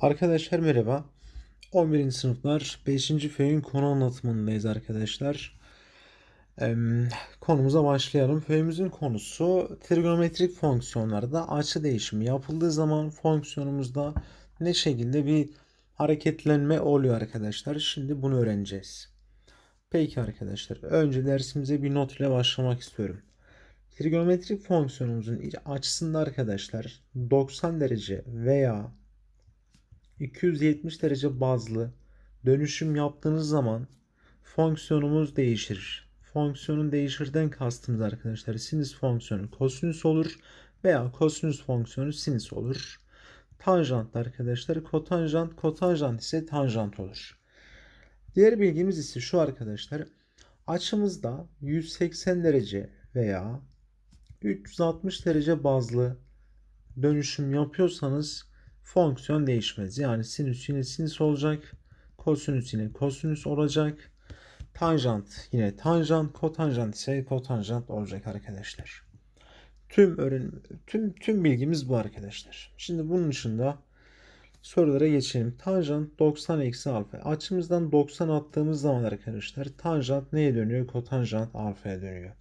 Arkadaşlar merhaba. 11. sınıflar 5. föyün konu anlatımındayız arkadaşlar. Konumuza başlayalım. Föyümüzün konusu trigonometrik fonksiyonlarda açı değişimi yapıldığı zaman fonksiyonumuzda ne şekilde bir hareketlenme oluyor arkadaşlar. Şimdi bunu öğreneceğiz. Peki arkadaşlar önce dersimize bir not ile başlamak istiyorum. Trigonometrik fonksiyonumuzun açısında arkadaşlar 90 derece veya 270 derece bazlı dönüşüm yaptığınız zaman fonksiyonumuz değişir. Fonksiyonun değişirden kastımız arkadaşlar sinüs fonksiyonu kosinüs olur veya kosinüs fonksiyonu sinüs olur. Tanjant arkadaşlar kotanjant kotanjant ise tanjant olur. Diğer bilgimiz ise şu arkadaşlar. Açımızda 180 derece veya 360 derece bazlı dönüşüm yapıyorsanız fonksiyon değişmez. Yani sinüs yine sinüs olacak. Kosinüs yine kosinüs olacak. Tanjant yine tanjant, kotanjant ise kotanjant olacak arkadaşlar. Tüm öğrenim, tüm tüm bilgimiz bu arkadaşlar. Şimdi bunun dışında sorulara geçelim. Tanjant 90 eksi alfa. Açımızdan 90 attığımız zaman arkadaşlar tanjant neye dönüyor? Kotanjant alfaya dönüyor.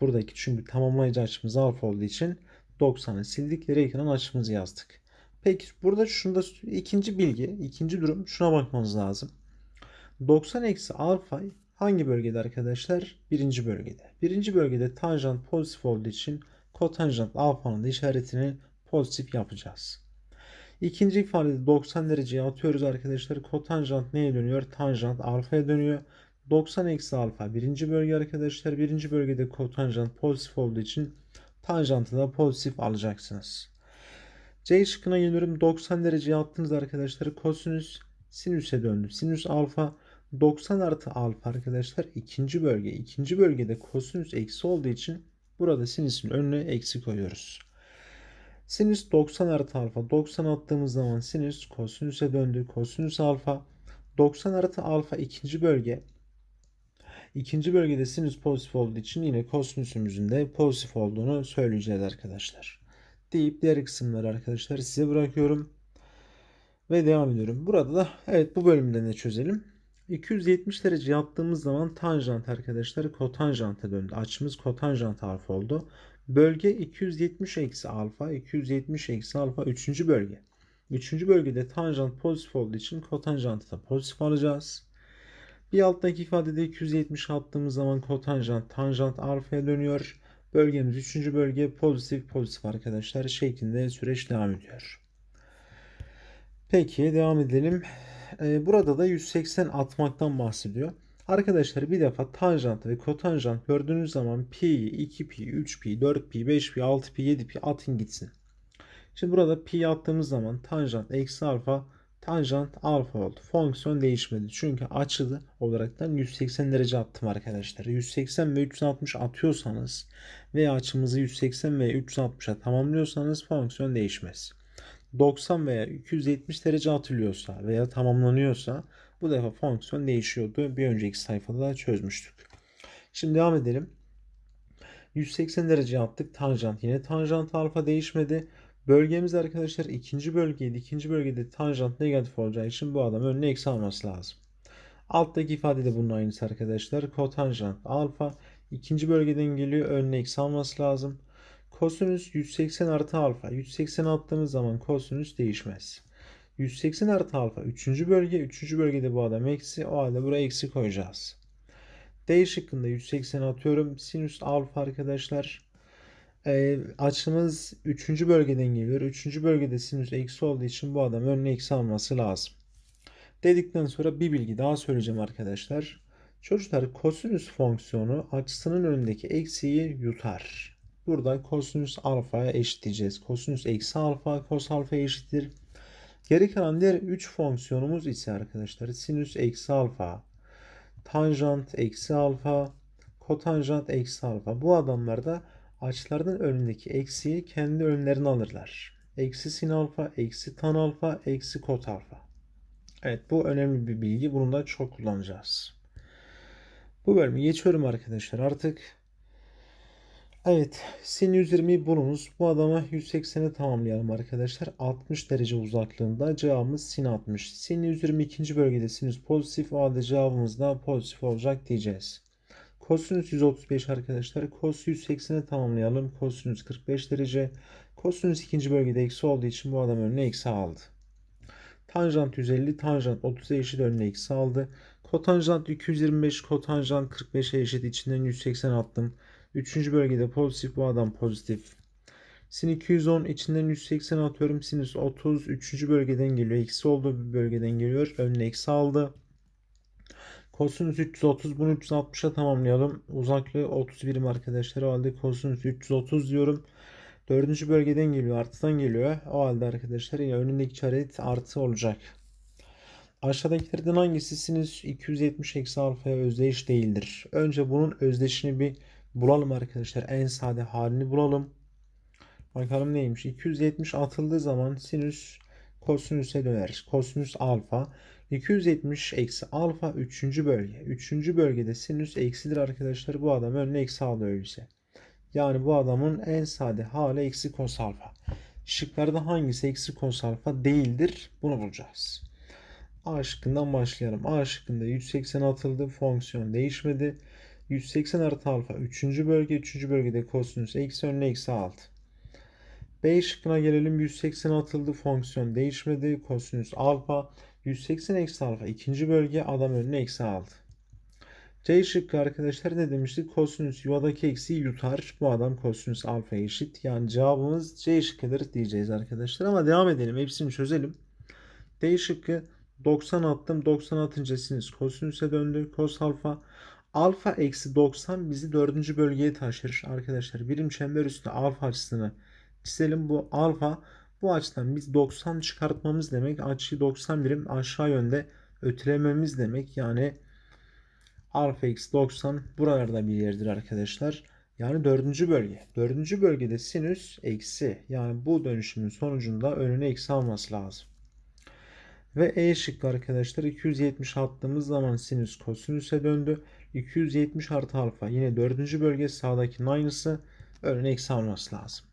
Buradaki çünkü tamamlayıcı açımız alfa olduğu için 90'ı sildik. Kalan açımızı yazdık. Peki burada şunda ikinci bilgi, ikinci durum şuna bakmanız lazım. 90 eksi alfa hangi bölgede arkadaşlar? Birinci bölgede. Birinci bölgede tanjant pozitif olduğu için kotanjant alfanın işaretini pozitif yapacağız. İkinci ifadede 90 dereceye atıyoruz arkadaşlar. Kotanjant neye dönüyor? Tanjant alfaya dönüyor. 90 eksi alfa birinci bölge arkadaşlar. Birinci bölgede kotanjant pozitif olduğu için tanjantı da pozitif alacaksınız. C şıkkına geliyorum. 90 derece yaptınız arkadaşlar. Kosinüs sinüse döndü. Sinüs alfa 90 artı alfa arkadaşlar ikinci bölge. İkinci bölgede kosinüs eksi olduğu için burada sinüsün önüne eksi koyuyoruz. Sinüs 90 artı alfa. 90 attığımız zaman sinüs kosinüse döndü. Kosinüs alfa 90 artı alfa ikinci bölge. İkinci bölgede sinüs pozitif olduğu için yine kosinüsümüzün de pozitif olduğunu söyleyeceğiz arkadaşlar deyip diğer kısımları arkadaşlar size bırakıyorum. Ve devam ediyorum. Burada da evet bu bölümde ne çözelim? 270 derece yaptığımız zaman tanjant arkadaşlar kotanjanta döndü. Açımız kotanjant alfa oldu. Bölge 270 eksi alfa. 270 eksi alfa 3. bölge. 3. bölgede tanjant pozitif olduğu için kotanjantı da pozitif alacağız. Bir alttaki ifadede 270 attığımız zaman kotanjant tanjant alfaya dönüyor. Bölgemiz 3. bölge pozitif pozitif arkadaşlar şeklinde süreç devam ediyor. Peki devam edelim. Ee, burada da 180 atmaktan bahsediyor. Arkadaşlar bir defa tanjant ve kotanjant gördüğünüz zaman pi, 2pi, 3pi, 4pi, 5pi, 6pi, 7pi atın gitsin. Şimdi burada pi attığımız zaman tanjant eksi alfa Tanjant alfa oldu. Fonksiyon değişmedi. Çünkü açılı olaraktan 180 derece attım arkadaşlar. 180 ve 360 atıyorsanız veya açımızı 180 ve 360'a tamamlıyorsanız fonksiyon değişmez. 90 veya 270 derece atılıyorsa veya tamamlanıyorsa bu defa fonksiyon değişiyordu. Bir önceki sayfada da çözmüştük. Şimdi devam edelim. 180 derece attık. Tanjant yine tanjant alfa değişmedi. Bölgemiz arkadaşlar ikinci bölgeydi. İkinci bölgede tanjant negatif olacağı için bu adam önüne eksi alması lazım. Alttaki ifade de bunun aynısı arkadaşlar. Kotanjant alfa ikinci bölgeden geliyor. Önüne eksi alması lazım. Kosinüs 180 artı alfa. 180 attığımız zaman kosinüs değişmez. 180 artı alfa 3. bölge. 3. bölgede bu adam eksi. O halde buraya eksi koyacağız. D şıkkında 180 atıyorum. Sinüs alfa arkadaşlar e, açımız 3. bölgeden geliyor. 3. bölgede sinüs eksi olduğu için bu adam önüne eksi alması lazım. Dedikten sonra bir bilgi daha söyleyeceğim arkadaşlar. Çocuklar kosinüs fonksiyonu açısının önündeki eksiği yutar. Burada kosinüs alfaya eşitleyeceğiz. Kosinüs eksi alfa kos alfa eşittir. Geri kalan diğer 3 fonksiyonumuz ise arkadaşlar sinüs eksi alfa, tanjant eksi alfa, kotanjant eksi alfa. Bu adamlarda açılarının önündeki eksiği kendi önlerine alırlar. Eksi sin alfa, eksi tan alfa, eksi kot alfa. Evet bu önemli bir bilgi. Bunu da çok kullanacağız. Bu bölümü geçiyorum arkadaşlar. Artık Evet, sin 120'yi bulunuz. Bu adama 180'i tamamlayalım arkadaşlar. 60 derece uzaklığında cevabımız sin 60. Sin 120 ikinci bölgede sinüs pozitif. O halde cevabımız da pozitif olacak diyeceğiz. Kosinüs 135 arkadaşlar. Kos 180'i tamamlayalım. Kosinüs 45 derece. Kosinüs ikinci bölgede eksi olduğu için bu adam önüne eksi aldı. Tanjant 150, tanjant 30'a eşit önüne eksi aldı. Kotanjant 225, kotanjant 45'e eşit içinden 180 attım. Üçüncü bölgede pozitif bu adam pozitif. Sin 210 içinden 180 atıyorum. Sinüs 30 üçüncü bölgeden geliyor. Eksi olduğu bir bölgeden geliyor. Önüne eksi aldı. Kosinüs 330 bunu 360'a tamamlayalım. Uzaklığı 30 birim arkadaşlar. O halde kosinüs 330 diyorum. Dördüncü bölgeden geliyor. Artıdan geliyor. O halde arkadaşlar yine önündeki işaret artı olacak. Aşağıdakilerden hangisi sinüs 270 eksi alfaya özdeş değildir? Önce bunun özdeşini bir bulalım arkadaşlar. En sade halini bulalım. Bakalım neymiş? 270 atıldığı zaman sinüs kosinüse döner. Kosinüs alfa. 270 eksi alfa 3. bölge. 3. bölgede sinüs eksidir arkadaşlar. Bu adam önüne eksi aldı öyleyse. Yani bu adamın en sade hali eksi kos alfa. Şıklarda hangisi eksi kos alfa değildir? Bunu bulacağız. A şıkkından başlayalım. A şıkkında 180 atıldı. Fonksiyon değişmedi. 180 artı alfa 3. bölge. 3. bölgede kosinüs eksi önüne eksi 6. B şıkkına gelelim. 180 atıldı. Fonksiyon değişmedi. Kosinüs alfa. 180 eksi alfa 2. bölge. Adam önüne eksi 6. C şıkkı arkadaşlar ne demiştik? Kosinüs yuvadaki eksiği yutar. Bu adam kosinüs alfa eşit. Yani cevabımız C şıkkıdır diyeceğiz arkadaşlar. Ama devam edelim. Hepsini çözelim. D şıkkı 90 attım. 90 atınca sinüs kosinüse döndü. Kos alfa. Alfa eksi 90 bizi dördüncü bölgeye taşır. Arkadaşlar birim çember üstü alfa açısını çizelim. Bu alfa bu açıdan biz 90 çıkartmamız demek. Açıyı 90 birim aşağı yönde ötelememiz demek. Yani alfa eksi 90 buralarda bir yerdir arkadaşlar. Yani dördüncü bölge. Dördüncü bölgede sinüs eksi. Yani bu dönüşümün sonucunda önüne eksi alması lazım. Ve E şıkkı arkadaşlar 270 attığımız zaman sinüs kosinüse döndü. 270 artı alfa yine dördüncü bölge sağdakinin aynısı. Önüne eksi alması lazım.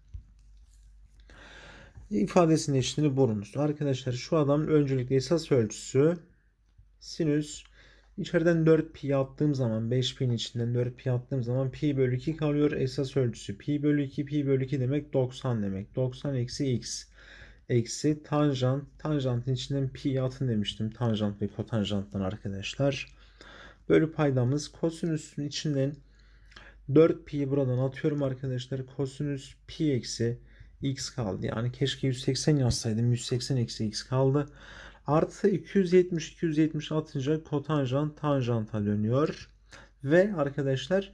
İfadesinin eşitliğini bulunuz. Arkadaşlar şu adamın öncelikle esas ölçüsü sinüs İçeriden 4 pi attığım zaman 5 pi'nin içinden 4 pi attığım zaman pi bölü 2 kalıyor. Esas ölçüsü pi bölü 2 pi bölü 2 demek 90 demek. 90 eksi x eksi tanjant. Tanjantın içinden pi atın demiştim. Tanjant ve kotanjanttan arkadaşlar. Bölü paydamız kosinüsün içinden 4 pi buradan atıyorum arkadaşlar. Kosinüs pi eksi x kaldı. Yani keşke 180 yazsaydım. 180 eksi x kaldı. Artı 270 270 atınca kotanjant tanjanta dönüyor. Ve arkadaşlar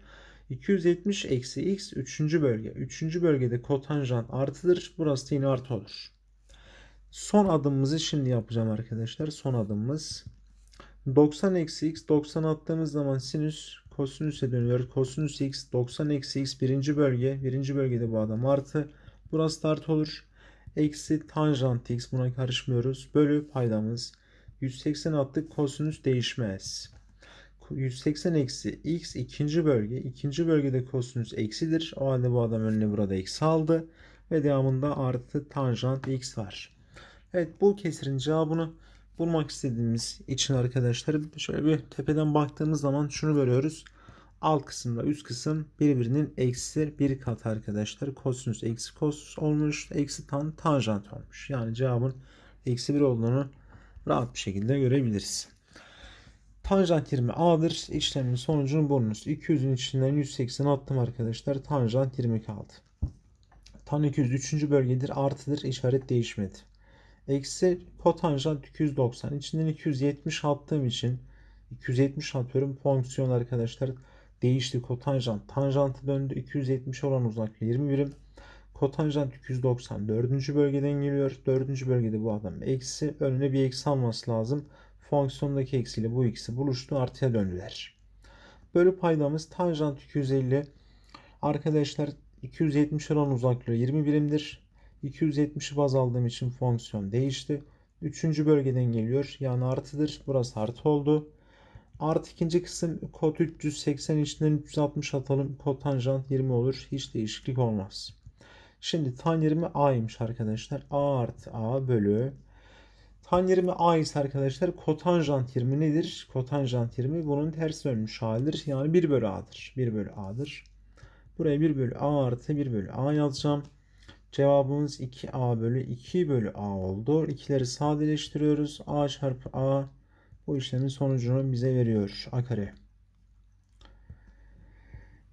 270 eksi x 3. bölge. 3. bölgede kotanjant artıdır. Burası yine artı olur. Son adımımızı şimdi yapacağım arkadaşlar. Son adımımız 90 eksi x 90 attığımız zaman sinüs kosinüse dönüyor. Kosinüs x 90 eksi x birinci bölge. Birinci bölgede bu adam artı. Burası da olur. Eksi tanjant x buna karışmıyoruz. Bölü paydamız 180 attık kosinüs değişmez. 180 eksi x ikinci bölge. ikinci bölgede kosinüs eksidir. O halde bu adam önüne burada eksi aldı. Ve devamında artı tanjant x var. Evet bu kesirin cevabını bulmak istediğimiz için arkadaşlar şöyle bir tepeden baktığımız zaman şunu görüyoruz. Alt kısımda üst kısım birbirinin eksi bir kat arkadaşlar. Kosinüs eksi kos olmuş. Eksi tan tanjant olmuş. Yani cevabın eksi bir olduğunu rahat bir şekilde görebiliriz. Tanjant 20 A'dır. İşlemin sonucunu bulunuz. 200'ün içinden 180 attım arkadaşlar. Tanjant 20 kaldı. Tan 200 3. bölgedir. Artıdır. İşaret değişmedi. Eksi kotanjant 290. İçinden 270 attığım için 270 atıyorum. Fonksiyon arkadaşlar değişti. Kotanjant tanjantı döndü. 270 olan uzaklığı 20 birim. Kotanjant 290 dördüncü bölgeden geliyor. Dördüncü bölgede bu adam eksi. Önüne bir eksi alması lazım. Fonksiyondaki eksiyle bu ikisi buluştu. Artıya döndüler. Bölü paydamız tanjant 250. Arkadaşlar 270 olan uzaklığı 20 birimdir. 270'i baz aldığım için fonksiyon değişti. Üçüncü bölgeden geliyor. Yani artıdır. Burası artı oldu. Artı ikinci kısım kod 380 içinden 360 atalım. Kotanjant 20 olur. Hiç değişiklik olmaz. Şimdi tan 20 a'ymış arkadaşlar. a artı a bölü tan 20 a ise arkadaşlar kotanjant 20 nedir? Kotanjant 20 bunun ters dönmüş halidir. Yani 1 bölü a'dır. 1 bölü a'dır. Buraya 1 bölü a artı 1 bölü a yazacağım. Cevabımız 2a bölü 2 bölü a oldu. İkileri sadeleştiriyoruz. a çarpı a bu işlemin sonucunu bize veriyor. A kare.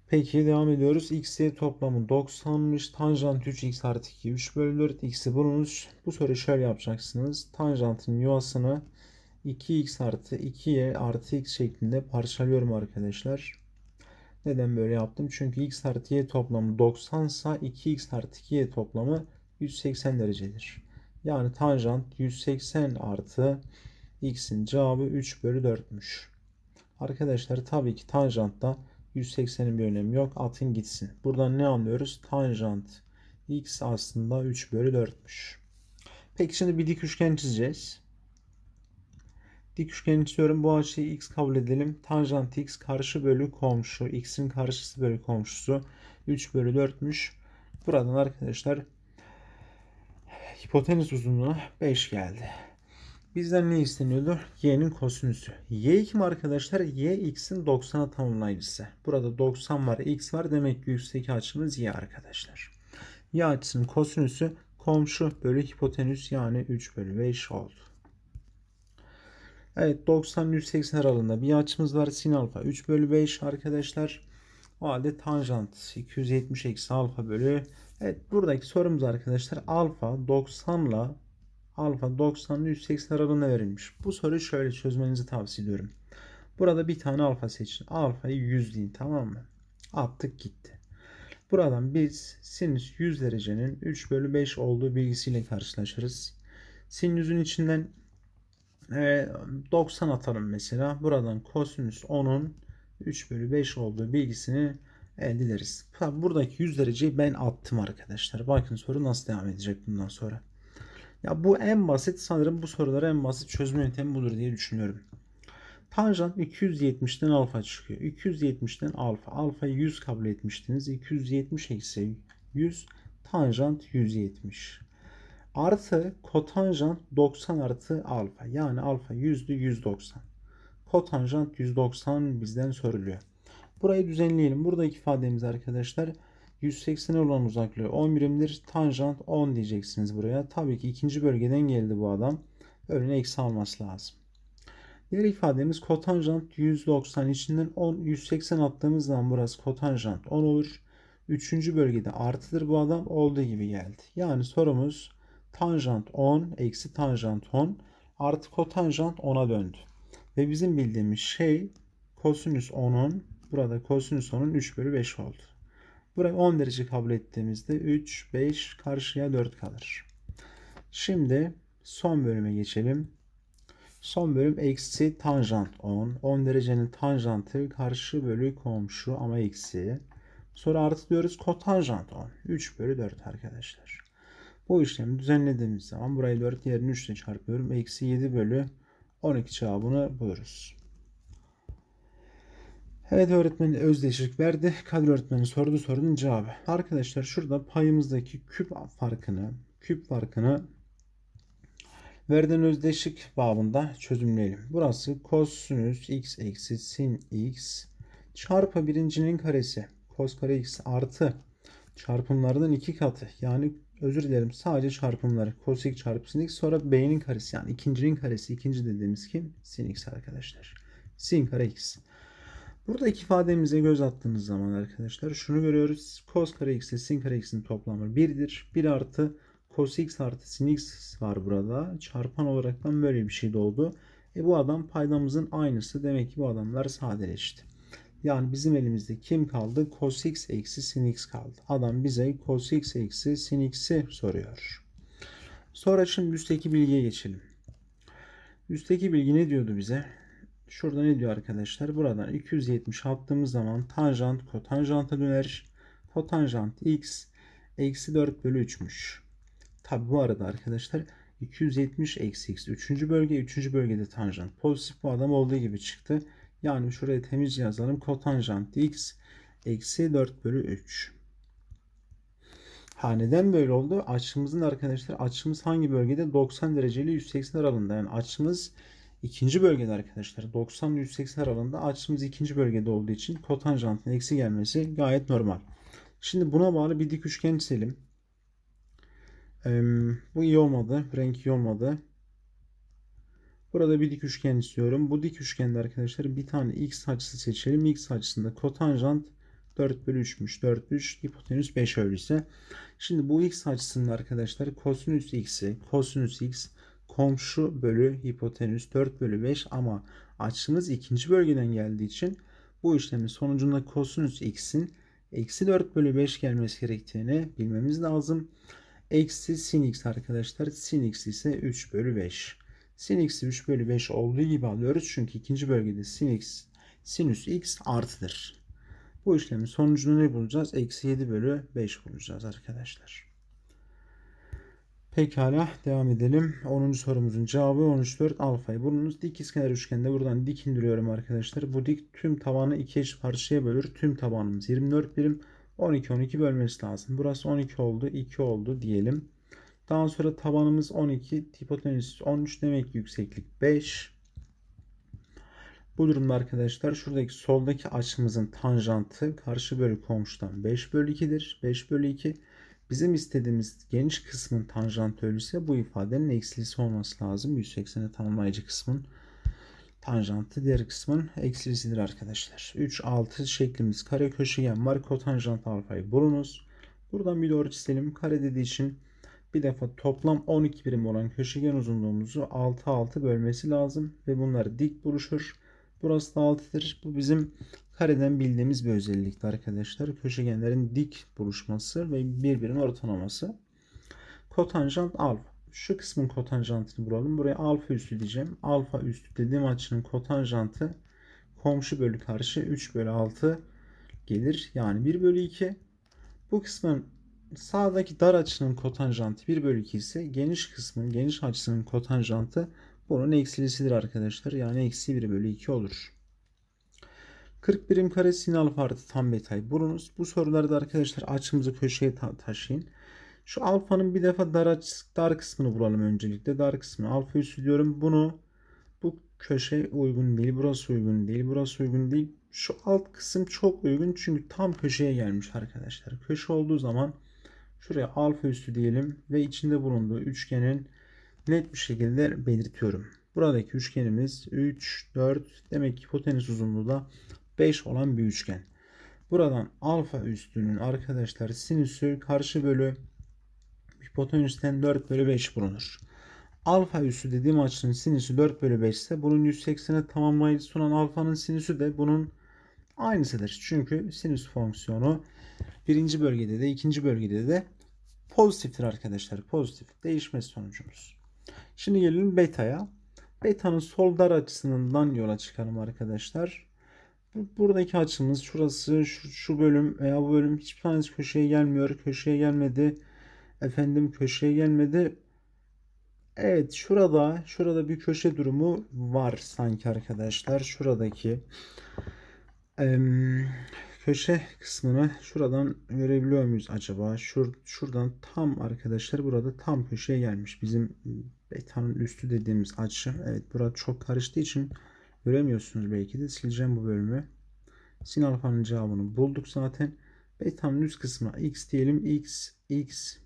Peki devam ediyoruz. X'ye toplamı 90'mış. Tanjant 3x artı 2 3 bölü 4. X'i bulunuz. Bu soruyu şöyle yapacaksınız. Tanjantın yuvasını 2x artı 2y artı x şeklinde parçalıyorum arkadaşlar. Neden böyle yaptım? Çünkü x artı y toplamı 90 ise 2x artı 2y toplamı 180 derecedir. Yani tanjant 180 artı x'in cevabı 3 bölü 4'müş. Arkadaşlar tabii ki tanjantta 180'in bir önemi yok. Atın gitsin. Buradan ne anlıyoruz? Tanjant x aslında 3 bölü 4'müş. Peki şimdi bir dik üçgen çizeceğiz. Dik üçgen çiziyorum. Bu açıyı x kabul edelim. Tanjant x karşı bölü komşu. x'in karşısı bölü komşusu 3 bölü 4'müş. Buradan arkadaşlar hipotenüs uzunluğuna 5 geldi. Bizden ne isteniyordu? Y'nin kosinüsü. Y kim arkadaşlar? Y x'in 90'a tamamlayıcısı. Burada 90 var, x var. Demek ki üstteki açımız y arkadaşlar. Y açısının kosinüsü komşu bölü hipotenüs yani 3 bölü 5 oldu. Evet 90-180 aralığında bir açımız var. Sin alfa 3 bölü 5 arkadaşlar. O halde tanjant 270 eksi alfa bölü. Evet buradaki sorumuz arkadaşlar alfa 90 ile alfa 90 180 aralığında verilmiş. Bu soruyu şöyle çözmenizi tavsiye ediyorum. Burada bir tane alfa seçin. Alfayı 100 deyin tamam mı? Attık gitti. Buradan biz sinüs 100 derecenin 3 bölü 5 olduğu bilgisiyle karşılaşırız. Sinüsün içinden e, 90 atalım mesela. Buradan kosinüs 10'un 3 bölü 5 olduğu bilgisini elde ederiz. Buradaki 100 dereceyi ben attım arkadaşlar. Bakın soru nasıl devam edecek bundan sonra. Ya bu en basit sanırım bu soruları en basit çözme yöntemi budur diye düşünüyorum. Tanjant 270'ten alfa çıkıyor. 270'ten alfa. Alfayı 100 kabul etmiştiniz. 270 eksi 100 tanjant 170. Artı kotanjant 90 artı alfa. Yani alfa 100'dü 190. Kotanjant 190 bizden soruluyor. Burayı düzenleyelim. Buradaki ifademiz arkadaşlar 180'e olan uzaklığı 10 birimdir. Tanjant 10 diyeceksiniz buraya. Tabii ki ikinci bölgeden geldi bu adam. Önüne eksi alması lazım. Diğer ifademiz kotanjant 190 içinden 10 180 attığımız zaman burası kotanjant 10 olur. Üçüncü bölgede artıdır bu adam olduğu gibi geldi. Yani sorumuz tanjant 10 eksi tanjant 10 artı kotanjant 10'a döndü. Ve bizim bildiğimiz şey kosinüs 10'un burada kosinüs 10'un 3 bölü 5 oldu. Burayı 10 derece kabul ettiğimizde 3, 5 karşıya 4 kalır. Şimdi son bölüme geçelim. Son bölüm eksi tanjant 10. 10 derecenin tanjantı karşı bölü komşu ama eksi. Sonra artı diyoruz kotanjant 10. 3 bölü 4 arkadaşlar. Bu işlemi düzenlediğimiz zaman burayı 4 yerine 3 ile çarpıyorum. Eksi 7 bölü 12 cevabını buluruz. Evet öğretmenin özdeşlik verdi. Kadir öğretmenin sorduğu sorunun cevabı. Arkadaşlar şurada payımızdaki küp farkını küp farkını verilen özdeşlik babında çözümleyelim. Burası kosinüs x eksi sin x çarpı birincinin karesi. Kos kare x artı çarpımlardan iki katı. Yani özür dilerim sadece çarpımları. Cos x çarpı sin x sonra b'nin karesi yani ikincinin karesi. ikinci dediğimiz kim? Sin x arkadaşlar. Sin kare x. Buradaki ifademize göz attığımız zaman arkadaşlar şunu görüyoruz. Cos kare x ile sin kare x'in toplamı 1'dir. 1 artı cos x artı sin x var burada. Çarpan olaraktan böyle bir şey doğdu. E bu adam paydamızın aynısı. Demek ki bu adamlar sadeleşti. Yani bizim elimizde kim kaldı? Cos x eksi sin x kaldı. Adam bize cos x eksi sin x'i soruyor. Sonra şimdi üstteki bilgiye geçelim. Üstteki bilgi ne diyordu bize? Şurada ne diyor arkadaşlar? Buradan 270 attığımız zaman tanjant kotanjanta döner. Kotanjant x eksi 4 bölü 3'müş. Tabi bu arada arkadaşlar 270 eksi x 3. bölge 3. bölgede tanjant pozitif bu adam olduğu gibi çıktı. Yani şuraya temiz yazalım. Kotanjant x eksi 4 bölü 3. Ha neden böyle oldu? Açımızın arkadaşlar açımız hangi bölgede? 90 derece ile 180 aralığında. Yani açımız ikinci bölgede arkadaşlar. 90 ile 180 aralığında açımız ikinci bölgede olduğu için kotanjantın eksi gelmesi gayet normal. Şimdi buna bağlı bir dik üçgen çizelim. Ee, bu iyi olmadı. Renk iyi olmadı. Burada bir dik üçgen istiyorum. Bu dik üçgende arkadaşlar bir tane x açısı seçelim. X açısında kotanjant 4 bölü 3'müş. 4 bölü 3 hipotenüs 5 öyleyse. Şimdi bu x açısında arkadaşlar kosinüs x'i kosinüs x komşu bölü hipotenüs 4 bölü 5 ama açımız ikinci bölgeden geldiği için bu işlemin sonucunda kosinüs x'in eksi 4 bölü 5 gelmesi gerektiğini bilmemiz lazım. Eksi sin x arkadaşlar. Sin x ise 3 bölü 5. Sin x'i 3 bölü 5 olduğu gibi alıyoruz. Çünkü ikinci bölgede sin x sinüs x artıdır. Bu işlemin sonucunu ne bulacağız? Eksi 7 bölü 5 bulacağız arkadaşlar. Pekala devam edelim. 10. sorumuzun cevabı 13.4 alfayı bulunuz. Dik izkenar üçgende buradan dik indiriyorum arkadaşlar. Bu dik tüm tabanı iki eşit parçaya bölür. Tüm tabanımız 24 birim. 12 12 bölmesi lazım. Burası 12 oldu. 2 oldu diyelim. Daha sonra tabanımız 12. Hipotenüs 13 demek yükseklik 5. Bu durumda arkadaşlar şuradaki soldaki açımızın tanjantı karşı bölü komşudan 5 bölü 2'dir. 5 bölü 2. Bizim istediğimiz geniş kısmın tanjantı öyleyse bu ifadenin eksilisi olması lazım. 180'e tamamlayıcı kısmın tanjantı diğer kısmın eksilisidir arkadaşlar. 3 6 şeklimiz kare köşegen var. Kotanjant alfayı bulunuz. Buradan bir doğru çizelim. Kare dediği için bir defa toplam 12 birim olan köşegen uzunluğumuzu 6 6 bölmesi lazım ve bunlar dik buluşur. Burası da 6'dır. Bu bizim kareden bildiğimiz bir özellikti arkadaşlar. Köşegenlerin dik buluşması ve birbirinin ortalaması. Kotanjant alfa. Şu kısmın kotanjantını bulalım. Buraya alfa üstü diyeceğim. Alfa üstü dediğim açının kotanjantı komşu bölü karşı 3 bölü 6 gelir. Yani 1 bölü 2. Bu kısmın sağdaki dar açının kotanjantı 1 bölü 2 ise geniş kısmın geniş açısının kotanjantı bunun eksilisidir arkadaşlar. Yani eksi 1 bölü 2 olur. 40 birim kare sin alfa artı tam betayı bulunuz. Bu sorularda arkadaşlar açımızı köşeye ta taşıyın. Şu alfanın bir defa dar, aç, dar kısmını bulalım öncelikle. Dar kısmını alfa üstü diyorum. Bunu bu köşe uygun değil. Burası uygun değil. Burası uygun değil. Şu alt kısım çok uygun. Çünkü tam köşeye gelmiş arkadaşlar. Köşe olduğu zaman şuraya alfa üstü diyelim. Ve içinde bulunduğu üçgenin net bir şekilde belirtiyorum. Buradaki üçgenimiz 3, 4 demek ki hipotenüs uzunluğu da 5 olan bir üçgen. Buradan alfa üstünün arkadaşlar sinüsü karşı bölü hipotenüsten 4 bölü 5 bulunur. Alfa üssü dediğim açının sinüsü 4 bölü 5 ise bunun 180'e tamamlayıcı sunan alfanın sinüsü de bunun aynısıdır. Çünkü sinüs fonksiyonu birinci bölgede de ikinci bölgede de pozitiftir arkadaşlar. Pozitif. Değişmez sonucumuz. Şimdi gelelim beta'ya. Beta'nın sol dar açısından yola çıkalım arkadaşlar. Buradaki açımız şurası şu, şu bölüm veya bu bölüm hiçbir tanesi köşeye gelmiyor. Köşeye gelmedi. Efendim köşeye gelmedi. Evet şurada şurada bir köşe durumu var sanki arkadaşlar. Şuradaki em, köşe kısmını şuradan görebiliyor muyuz acaba? Şur, şuradan tam arkadaşlar burada tam köşeye gelmiş. Bizim betanın üstü dediğimiz açı. Evet burada çok karıştığı için göremiyorsunuz belki de. Sileceğim bu bölümü. Sin alfanın cevabını bulduk zaten. Betanın üst kısmına x diyelim. x, x,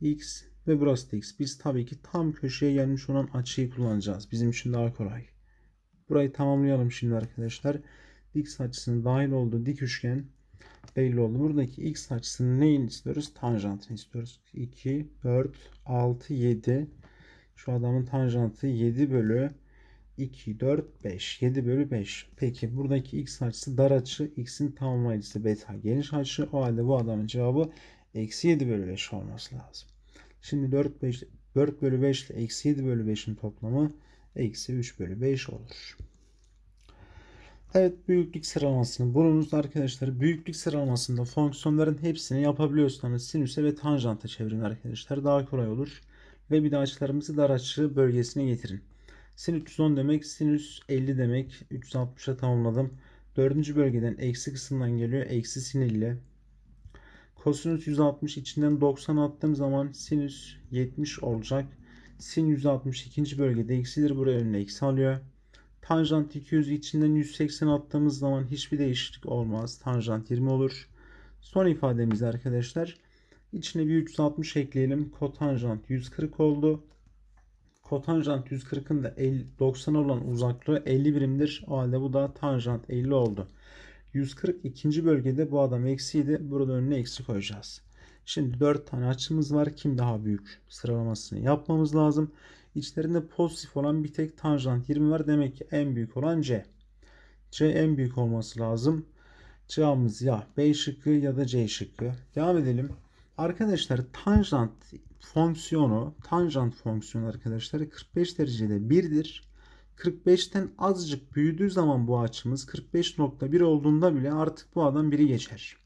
x ve burası da x. Biz tabii ki tam köşeye gelmiş olan açıyı kullanacağız. Bizim için daha kolay. Burayı tamamlayalım şimdi arkadaşlar. X açısının dahil olduğu dik üçgen belli oldu. Buradaki x açısının neyini istiyoruz? Tanjantını istiyoruz. 2, 4, 6, 7. Şu adamın tanjantı 7 bölü 2, 4, 5. 7 bölü 5. Peki buradaki x açısı dar açı. X'in tamamlayıcısı beta geniş açı. O halde bu adamın cevabı eksi 7 bölü 5 olması lazım. Şimdi 4, 5, 4 bölü 5 ile eksi 7 bölü 5'in toplamı eksi 3 bölü 5 olur. Evet büyüklük sıralamasını bulunuz arkadaşlar. Büyüklük sıralamasında fonksiyonların hepsini yapabiliyorsanız sinüse ve tanjanta çevirin arkadaşlar. Daha kolay olur. Ve bir de açılarımızı dar açı bölgesine getirin. Sin 310 demek sinüs 50 demek. 360'a tamamladım. Dördüncü bölgeden eksi kısımdan geliyor. Eksi sin 50. Kosinüs 160 içinden 90 attığım zaman sinüs 70 olacak. Sin 160 ikinci bölgede eksidir. Buraya önüne eksi alıyor. Tanjant 200 içinden 180 attığımız zaman hiçbir değişiklik olmaz. Tanjant 20 olur. Son ifademiz arkadaşlar. İçine bir 360 ekleyelim. Kotanjant 140 oldu. Kotanjant 140'ın da 50, 90 olan uzaklığı 50 birimdir. O halde bu da tanjant 50 oldu. 140 ikinci bölgede bu adam eksiydi. Burada önüne eksi koyacağız. Şimdi 4 tane açımız var. Kim daha büyük sıralamasını yapmamız lazım. İçlerinde pozitif olan bir tek tanjant 20 var. Demek ki en büyük olan C. C en büyük olması lazım. Cevabımız ya B şıkkı ya da C şıkkı. Devam edelim. Arkadaşlar tanjant fonksiyonu, tanjant fonksiyonu arkadaşlar 45 derecede 1'dir. 45'ten azıcık büyüdüğü zaman bu açımız 45.1 olduğunda bile artık bu adam 1'i geçer.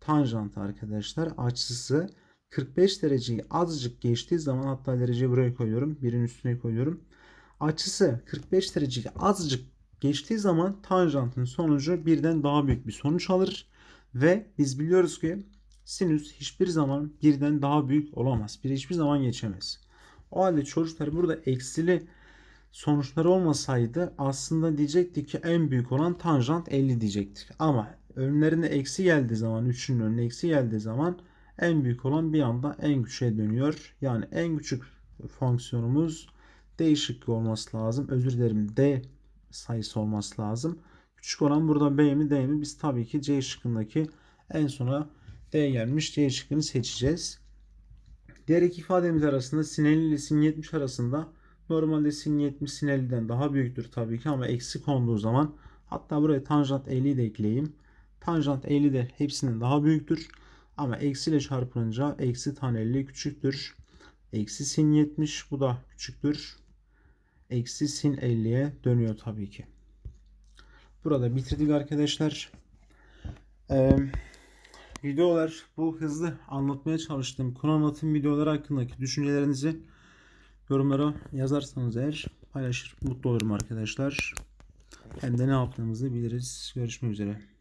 Tanjant arkadaşlar açısı 45 dereceyi azıcık geçtiği zaman hatta dereceyi buraya koyuyorum. Birin üstüne koyuyorum. Açısı 45 dereceyi azıcık geçtiği zaman tanjantın sonucu birden daha büyük bir sonuç alır. Ve biz biliyoruz ki sinüs hiçbir zaman birden daha büyük olamaz. Bir hiçbir zaman geçemez. O halde çocuklar burada eksili sonuçları olmasaydı aslında diyecektik ki en büyük olan tanjant 50 diyecektik. Ama önlerine eksi geldiği zaman 3'ün önüne eksi geldiği zaman en büyük olan bir anda en küçüğe dönüyor. Yani en küçük fonksiyonumuz D şıkkı olması lazım. Özür dilerim D sayısı olması lazım. Küçük olan burada B mi D mi? Biz tabii ki C şıkkındaki en sona D gelmiş C şıkkını seçeceğiz. Diğer iki ifademiz arasında sin 50 ile sin 70 arasında normalde sin 70 sin 50'den daha büyüktür tabii ki ama eksi konduğu zaman hatta buraya tanjant 50'yi de ekleyeyim. Tanjant 50 de hepsinden daha büyüktür. Ama eksi ile çarpılınca eksi tan 50 küçüktür. Eksi sin 70 bu da küçüktür. Eksi sin 50'ye dönüyor tabii ki. Burada bitirdik arkadaşlar. Ee, videolar bu hızlı anlatmaya çalıştığım konu anlatım videoları hakkındaki düşüncelerinizi yorumlara yazarsanız eğer paylaşır mutlu olurum arkadaşlar. Hem de ne yaptığımızı biliriz. Görüşmek üzere.